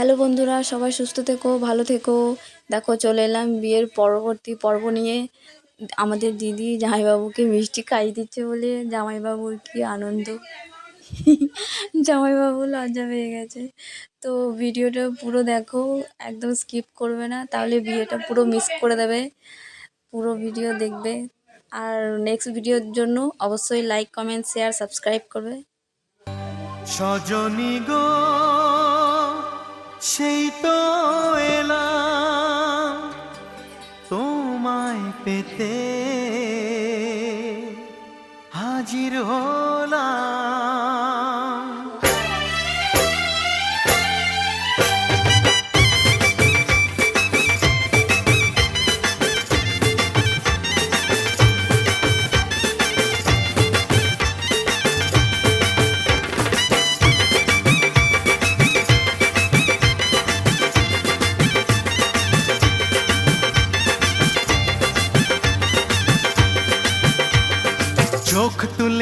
Hello বন্ধুরা, সবাই সুস্থ থেকো, ভালো থেকো। দেখো, চলে এলাম বিয়ের পরবর্তী পর্ব নিয়ে। আমাদের দিদি জামাইবাবুকে মিষ্টি খাইয়ে দিচ্ছে বলে জামাইবাবুর কি আনন্দ। জামাইবাবু লজ্জা পেয়ে গেছে। তো ভিডিওটা পুরো দেখো, একদম স্কিপ করবে না, তাহলে বিয়েটা পুরো মিস করে দেবে। পুরো ভিডিও দেখবে। আর নেক্সট ভিডিওর জন্য অবশ্যই লাইক কমেন্ট শেয়ার সাবস্ক্রাইব করবে। সজনী গো সেই তো এলাম তোমায় পেতে। হাজির হলাম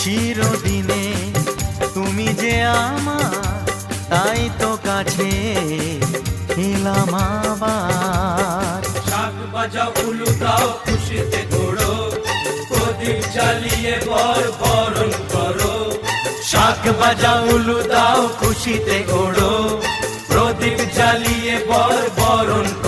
চিরদিনে তুমি যে আমার, তাই তো কাছে এলাম আবার। শাক বাজাও উলু দাও খুশিতে ঘোড়ো প্রদীপ জ্বালিয়ে বর বরণ করো। শাক বাজা উলু দাও খুশিতে ওড়ো প্রদীপ জ্বালিয়ে বর বরণ করো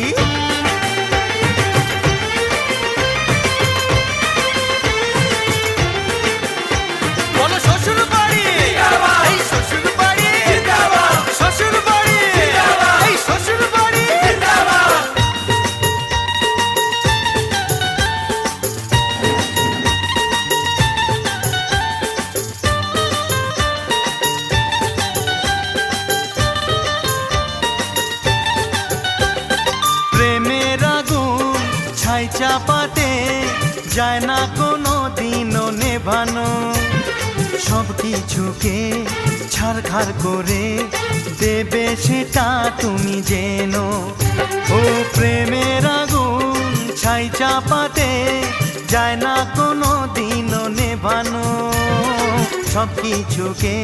চাপাতে যায় না কোনো দিনও নেভানো। সব কিছুকে ছাড়খাড় করে দেবে সেটা তুমি যেন ও প্রেমের আগুন ছাই চাপাতে যায় না কোনো দিনও নেভানো। সব কিছুকে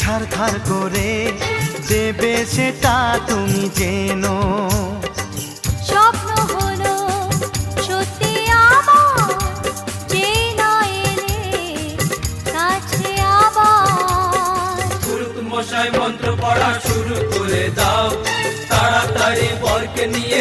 ছাড়খাড় করে দেবে সেটা তুমি যেন মশাই মন্ত্র পড়া শুরু করে দাও। তাড়াতাড়ি বরকে নিয়ে